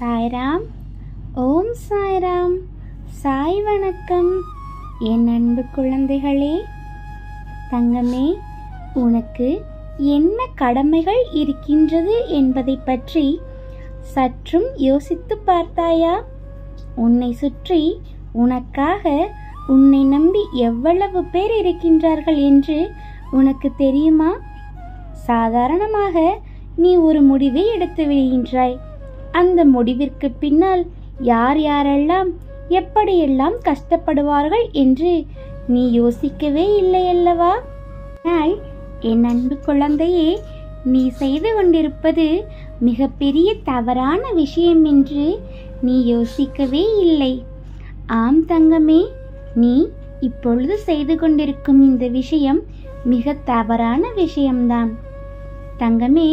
சாய்ராம். ஓம் சாய்ராம். சாய் வணக்கம். என் அன்பு குழந்தைகளே தங்கமே உனக்கு என்ன கடமைகள் இருக்கின்றது என்பதை பற்றி சற்றும் யோசித்து பார்த்தாயா? உன்னை சுற்றி உனக்காக உன்னை நம்பி எவ்வளவு பேர் இருக்கின்றார்கள் என்று உனக்கு தெரியுமா? சாதாரணமாக நீ ஒரு முடிவை எடுத்து விடுகின்றாய். அந்த முடிவிற்கு பின்னால் யார் யாரெல்லாம் எப்படியெல்லாம் கஷ்டப்படுவார்கள் என்று நீ யோசிக்கவே இல்லை அல்லவா? ஆனால் என் அன்பு குழந்தையே நீ செய்து கொண்டிருப்பது மிகப்பெரிய தவறான விஷயம் என்று நீ யோசிக்கவே இல்லை. ஆம் தங்கமே நீ இப்பொழுது செய்து கொண்டிருக்கும் இந்த விஷயம் மிக தவறான விஷயம்தான். தங்கமே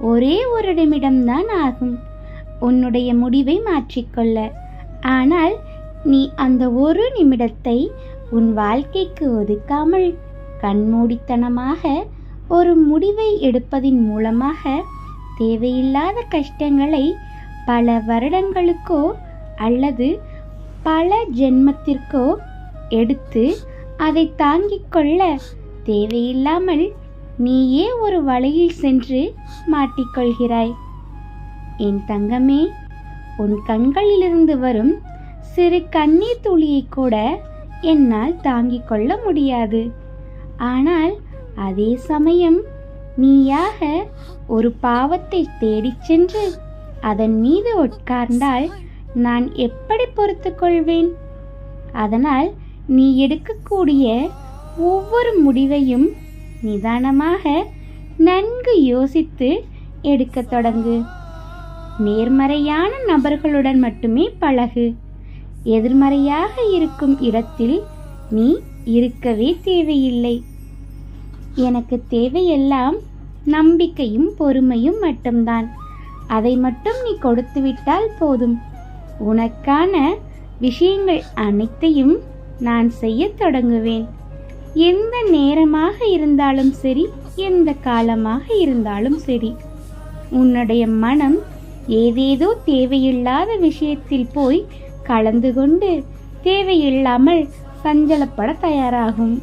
ஒரே ஒரு நிமிடம்தான் ஆகும். உன்னுடைய முடிவை மாற்றிக்கொள்ள. ஆனால் நீ அந்த ஒரு நிமிடத்தை உன் வாழ்க்கைக்கு ஒதுக்காமல் கண்மூடித்தனமாக ஒரு முடிவை எடுப்பதின் மூலமாக தேவையில்லாத கஷ்டங்களை பல வருடங்களுக்கோ அல்லது பல ஜென்மத்திற்கோ எடுத்து அதை தாங்கிக் கொள்ள தேவையில்லாமல் நீயே ஒரு வலையில் சென்று மாட்டிக்கொள்கிறாய். என் தங்கமே உன் கண்களிலிருந்து வரும் சிறு கண்ணீர் துளியை கூட என்னால் தாங்கிக் கொள்ள முடியாது. ஆனால் அதே சமயம் நீயாக ஒரு பாவத்தை தேடிச் சென்று அதன் மீது உட்கார்ந்தால் நான் எப்படி பொறுத்து கொள்வேன்? அதனால் நீ எடுக்கக்கூடிய ஒவ்வொரு முடிவையும் நிதானமாக நன்கு யோசித்து எடுக்கத் தொடங்கு. நேர்மறையான நபர்களுடன் மட்டுமே பழகு. எதிர்மறையாக இருக்கும் இடத்தில் நீ இருக்கவே தேவையில்லை. எனக்கு தேவையெல்லாம் நம்பிக்கையும் பொறுமையும் மட்டும்தான். அதை மட்டும் நீ கொடுத்துவிட்டால் போதும். உனக்கான விஷயங்கள் அனைத்தையும் நான் செய்யத் தொடங்குவேன். எந்த நேரமாக இருந்தாலும் சரி எந்த காலமாக இருந்தாலும் சரி. உன்னுடைய மனம் ஏதேதோ தேவையில்லாத விஷயத்தில் போய் கலந்து கொண்டு தேவையில்லாமல் சஞ்சலப்பட தயாராகும்.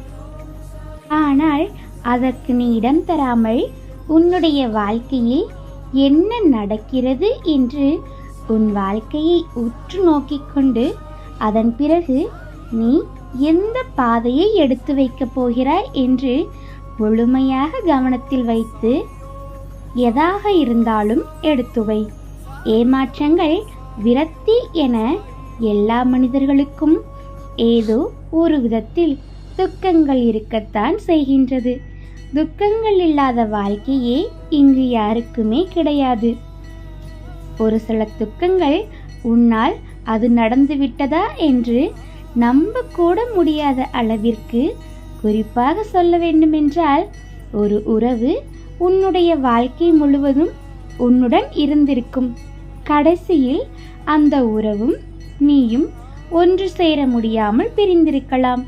ஆனால் அதற்கு நீ இடம் தராமல் உன்னுடைய வாழ்க்கையில் என்ன நடக்கிறது என்று உன் வாழ்க்கையை உற்று நோக்கிக் கொண்டு அதன் பிறகு நீ எந்த பாதையை எடுத்து வைக்கப் போகிறாய் என்று முழுமையாக கவனத்தில் வைத்து எதாக இருந்தாலும் எடுத்து வை. ஏமாற்றங்கள் விரக்தி என எல்லா மனிதர்களுக்கும் ஏதோ ஒரு விதத்தில் துக்கங்கள் இருக்கத்தான் செய்கின்றது. துக்கங்கள் இல்லாத வாழ்க்கையே இங்கு யாருக்குமே கிடையாது. ஒரு சில துக்கங்கள் உன்னால் அது நடந்துவிட்டதா என்று நம்ப கூட முடியாத அளவிற்கு குறிப்பாக சொல்ல வேண்டுமென்றால் ஒரு உறவு உன்னுடைய வாழ்க்கை முழுவதும் உன்னுடன் இருந்திருக்கும். கடைசியில் அந்த உறவும் நீயும் ஒன்று சேர முடியாமல் பிரிந்திருக்கலாம்.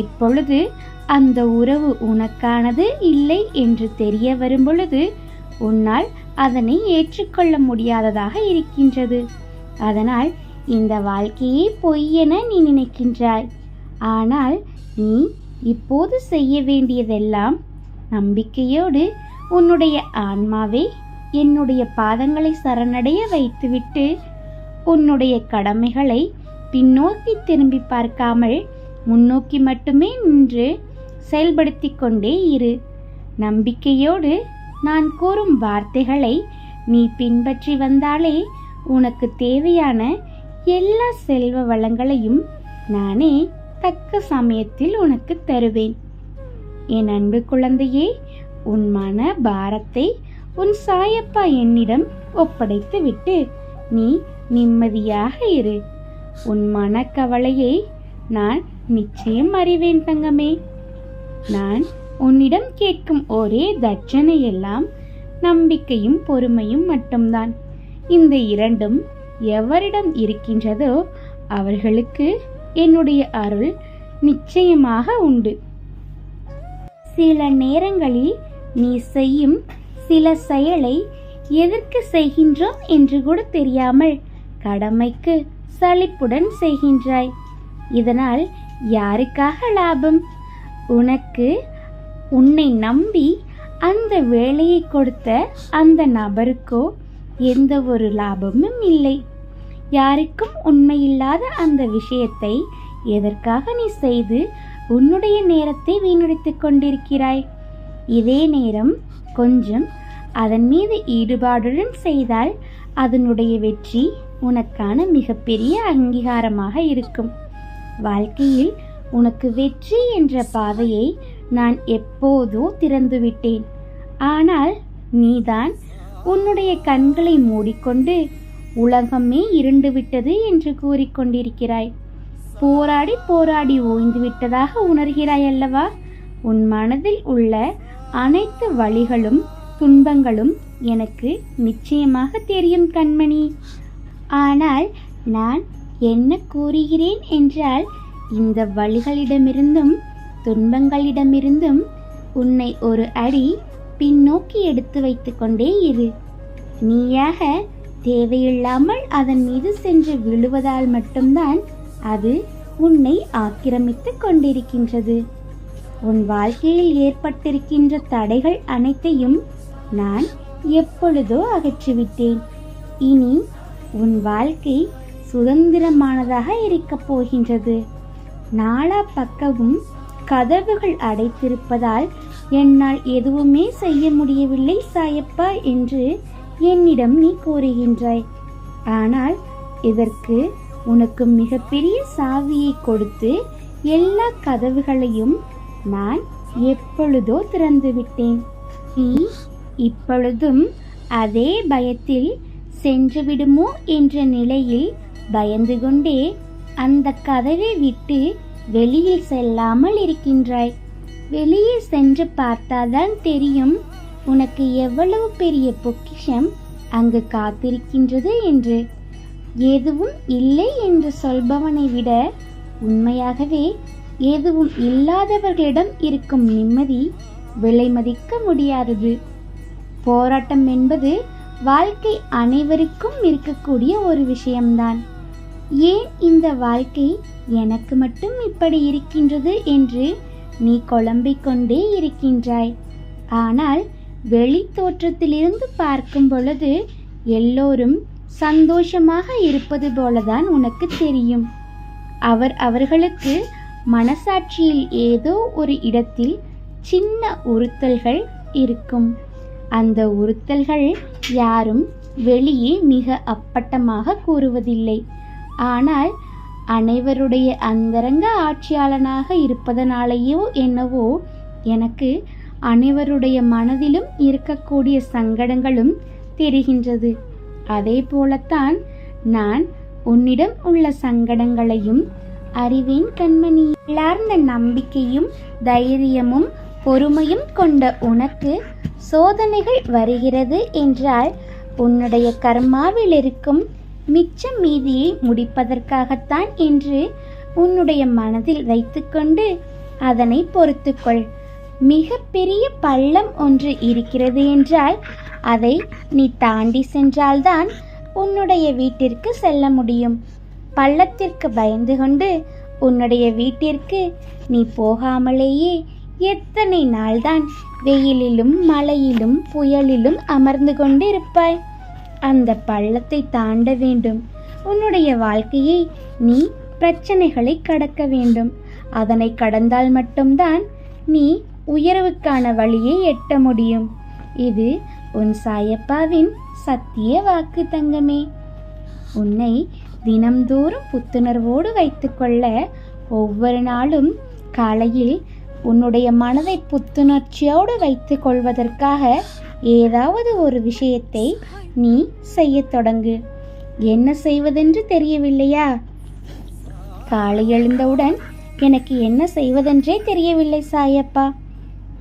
இப்பொழுது அந்த உறவு உனக்கானது இல்லை என்று தெரிய வரும் பொழுது உன்னால் அதனை ஏற்றுக்கொள்ள முடியாததாக இருக்கின்றது. அதனால் இந்த வாழ்க்கையே பொய் என நீ நினைக்கின்றாய். ஆனால் நீ இப்போது செய்ய வேண்டியதெல்லாம் நம்பிக்கையோடு உன்னுடைய ஆன்மாவை என்னுடைய பாதங்களை சரணடைய வைத்துவிட்டு உன்னுடைய கடமைகளை பின்னோக்கி திரும்பி பார்க்காமல் முன்னோக்கி மட்டுமே நின்று செயல்படுத்திக் கொண்டே இரு. நம்பிக்கையோடு நான் கூறும் வார்த்தைகளை நீ பின்பற்றி வந்தாலே உனக்கு தேவையான எல்லா செல்வ வளங்களையும் நானே தக்க சமயத்தில் உனக்கு தருவேன். என் அன்பு குழந்தையே உன் மன பாரத்தை உன் சாயப்பா என்னிடம் ஒப்படைத்து விட்டு நீ நிம்மதியாக இரு. உன் மனக்கவலையை நான் நிச்சயம் அறிவேன் தங்கமே. நான் உன்னிடம் கேட்கும் ஒரே தட்சணை எல்லாம் நம்பிக்கையும் பொறுமையும் மட்டும்தான். இந்த இரண்டும் எவரிடம் இருக்கின்றதோ அவர்களுக்கு என்னுடைய அருள் நிச்சயமாக உண்டு. சில நேரங்களில் நீ செய்யும் சில செயலை எதற்கு செய்கின்றோம் என்று கூட தெரியாமல் கடமைக்கு சலிப்புடன் செய்கின்றாய். இதனால் யாருக்காக லாபம்? உனக்கு உன்னை நம்பி அந்த வேலையை கொடுத்த அந்த நபருக்கோ எந்த ஒரு லாபமும் இல்லை. யாருக்கும் உண்மையில்லாத அந்த விஷயத்தை எதற்காக நீ செய்து உன்னுடைய நேரத்தை வீணடித்துக் கொண்டிருக்கிறாய்? இதே நேரம் கொஞ்சம் அதன் மீது ஈடுபாடுடன் செய்தால் அதனுடைய வெற்றி உனக்கான மிகப்பெரிய அங்கீகாரமாக இருக்கும். வாழ்க்கையில் உனக்கு வெற்றி என்ற பாதையை நான் எப்போதோ திறந்துவிட்டேன். ஆனால் நீதான் உன்னுடைய கண்களை மூடிக்கொண்டு உலகமே இருண்டு விட்டது என்று கூறிக்கொண்டிருக்கிறாய். போராடி போராடி ஓய்ந்து விட்டதாக உணர்கிறாய் அல்லவா? உன் மனதில் உள்ள அனைத்து வழிகளும் துன்பங்களும் எனக்கு நிச்சயமாக தெரியும் கண்மணி. ஆனால் நான் என்ன கூறுகிறேன் என்றால் இந்த வழிகளிடமிருந்தும் துன்பங்களிடமிருந்தும் உன்னை ஒரு அடி பின்னோக்கி எடுத்து வைத்துக்கொண்டே இரு. நீயாக தேவையில்லாமல் அதன் மீது சென்று விழுவதால் மட்டும்தான் அது உன்னை ஆக்கிரமித்துக் கொண்டிருக்கின்றது. உன் வாழ்க்கையில் ஏற்பட்டிருக்கின்ற தடைகள் அனைத்தையும் நான் எப்பொழுதோ அகற்றிவிட்டேன். இனி உன் வாழ்க்கை சுதந்திரமானதாக இருக்கப் போகின்றது. நாலா பக்கமும் கதவுகள் அடைத்திருப்பதால் என்னால் எதுவுமே செய்ய முடியவில்லை சாயப்பா என்று என்னிடம் நீ கூறுகின்றாய். ஆனால் இதற்கு உனக்கு மிகப்பெரிய சாவியை கொடுத்து எல்லா கதவுகளையும் நான் எப்பொழுதோ திறந்து விட்டேன் நீ இப்பொழுதும் அதே பயத்தில் சென்று விடுமோ என்ற நிலையில் பயந்து கொண்டே அந்த கதவை விட்டு வெளியில் செல்லாமல் இருக்கின்றாய். வெளியே சென்று பார்த்தால்தான் தெரியும் உனக்கு எவ்வளவு பெரிய பொக்கிஷம் அங்கு காத்திருக்கின்றது என்று. எதுவும் இல்லை என்று சொல்பவனை விட உண்மையாகவே எதுவும் இல்லாதவர்களிடம் இருக்கும் நிம்மதி விலை மதிக்க முடியாதது. போராட்டம் என்பது வாழ்க்கை அனைவருக்கும் இருக்கக்கூடிய ஒரு விஷயம்தான். ஏன் இந்த வாழ்க்கை எனக்கு மட்டும் இப்படி இருக்கின்றது என்று நீ குழம்பிக் கொண்டே இருக்கின்றாய். ஆனால் வெளி தோற்றத்திலிருந்து பார்க்கும் பொழுது எல்லோரும் சந்தோஷமாக இருப்பது போலதான் உனக்கு தெரியும். அவர் அவர்களுக்கு மனசாட்சியில் ஏதோ ஒரு இடத்தில் சின்ன உறுத்தல்கள் இருக்கும். அந்த உறுத்தல்கள் யாரும் வெளியே மிக அப்பட்டமாக கூறுவதில்லை. ஆனால் அனைவருடைய அந்தரங்க ஆட்சியாளனாக இருப்பதனாலேயோ என்னவோ எனக்கு அனைவருடைய மனதிலும் இருக்கக்கூடிய சங்கடங்களும் தெரிகின்றது. அதே போலத்தான் நான் உன்னிடம் உள்ள சங்கடங்களையும் அறிவேன் கண்மணி. உள்ளார்ந்த நம்பிக்கையும் தைரியமும் பொறுமையும் கொண்ட உனக்கு சோதனைகள் வருகிறது என்றால் உன்னுடைய கர்மாவில் இருக்கும் மிச்ச மீதியை முடிப்பதற்காகத்தான் என்று உன்னுடைய மனதில் வைத்துக்கொண்டு அதனை பொறுத்துக்கொள். மிக பெரிய பள்ளம் ஒன்று இருக்கிறது என்றால் அதை நீ தாண்டி சென்றால்தான் உன்னுடைய வீட்டிற்கு செல்ல முடியும். பள்ளத்திற்கு பயந்து கொண்டு உன்னுடைய வீட்டிற்கு நீ போகாமலேயே எத்தனை நாள்தான் வெயிலிலும் மழையிலும் புயலிலும் அமர்ந்து கொண்டிருப்பாய்? அந்த பள்ளத்தை தாண்ட வேண்டும். உன்னுடைய வாழ்க்கையை நீ பிரச்சனைகளை கடக்க வேண்டும். அதனை கடந்தால் மட்டும்தான் நீ உயர்வுக்கான வழியை எட்ட முடியும். இது உன் சாயப்பாவின் சத்திய வாக்கு தங்கமே. உன்னை தினம்தோறும் புத்துணர்வோடு வைத்துக்கொள்ள ஒவ்வொரு நாளும் காலையில் உன்னுடைய மனதை புத்துணர்ச்சியோடு வைத்துக் கொள்வதற்காக ஏதாவது ஒரு விஷயத்தை நீ செய்யத் தொடங்கு. என்ன செய்வதென்று தெரியவில்லையா? காலை எழுந்தவுடன் எனக்கு என்ன செய்வதென்றே தெரியவில்லை சாயப்பா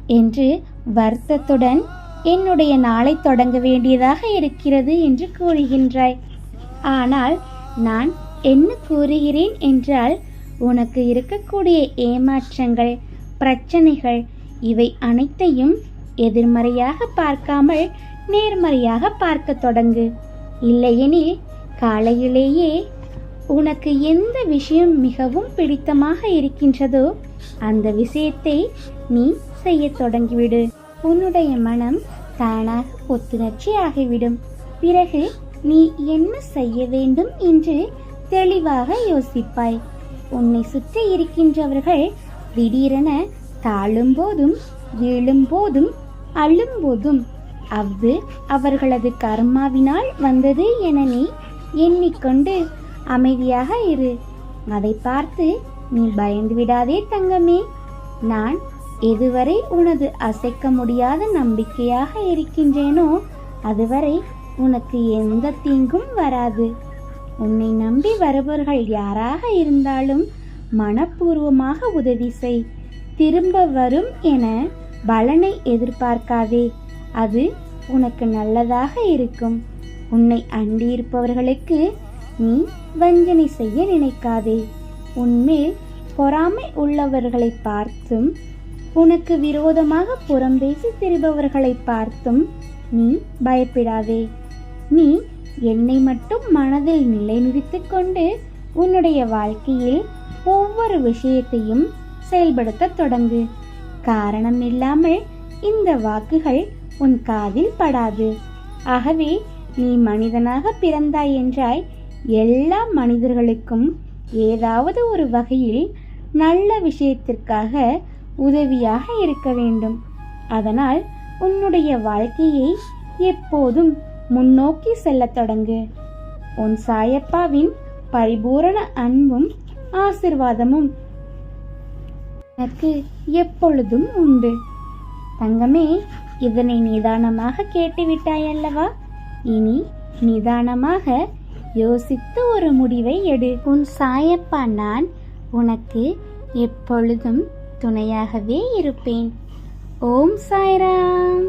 என்று வருத்தத்துடன் என்னுடைய நாளை தொடங்க வேண்டியதாக இருக்கிறது என்று கூறுகின்றாய். ஆனால் நான் என்ன கூறுகிறேன் என்றால் உனக்கு இருக்கக்கூடிய ஏமாற்றங்கள் பிரச்சனைகள். இவை அனைத்தையும் எதிர்மறையாக பார்க்காமல் நேர்மறையாக பார்க்க தொடங்கு. இல்லையெனில் காலையிலேயே உனக்கு எந்த விஷயம் மிகவும் பிடித்தமாக இருக்கின்றதோ அந்த விஷயத்தை நீ செய்ய தொடங்கிவிடு. உன்னுடைய மனம் தானாக புத்துணர்ச்சி ஆகிவிடும். பிறகு நீ என்ன செய்ய வேண்டும் என்று தெளிவாக யோசிப்பாய். உன்னை சுற்றி இருக்கின்றவர்கள் திடீரென தாழும் போதும் அழும்போதும் போதும் அவ்வு அவர்களது கர்மாவினால் வந்தது என நீ எண்ணிக்கொண்டு அமைதியாக இரு. அதை பார்த்து நீ பயந்து விடாதே தங்கமே. நான் எதுவரை உனது அசைக்க முடியாத நம்பிக்கையாக இருக்கின்றேனோ அதுவரை உனக்கு எந்த தீங்கும் வராது. உன்னை நம்பி வருபவர்கள் யாராக இருந்தாலும் மனப்பூர்வமாக உதவி செய். திரும்ப வரும் என பலனை எதிர்பார்க்காதே. அது உனக்கு நல்லதாக இருக்கும். உன்னை அண்டியிருப்பவர்களுக்கு நீ வஞ்சனை செய்ய நினைக்காதே. உன்மேல் பொறாமை உள்ளவர்களை பார்த்தும் உனக்கு விரோதமாக புறம் பேசி திரிபவர்களை பார்த்தும் நீ பயப்படாதே. நீ என்னை மட்டும் மனதில் நிலைநிறுத்திக் கொண்டு உன்னுடைய வாழ்க்கையில் ஒவ்வொரு விஷயத்தையும் செயல்படுத்த தொடங்கு. காரணம் இல்லாமல் இந்த வாக்குகள் உன் காதில் படாது. ஆகவே நீ மனிதனாக பிறந்தாய் என்றாய் எல்லா மனிதர்களுக்கும் ஏதாவது ஒரு வகையில் நல்ல விஷயத்திற்காக உதவியாக இருக்க வேண்டும். அதனால் உன்னுடைய வாழ்க்கையை எப்போதும் முன்னோக்கி செல்லத் தொடங்கு. உன் சாயப்பாவின் பரிபூரண அன்பும் ஆசிர்வாதமும். எனக்கு எப்பொழுதும் உண்டு. தங்கமே இதனை நிதானமாக கேட்டுவிட்டாய் அல்லவா? இனி நிதானமாக யோசித்து ஒரு முடிவை எடு. உன் சாயப்பா நான் உனக்கு எப்பொழுதும் துணையாகவே இருப்பேன். ஓம் சாய்ராம்.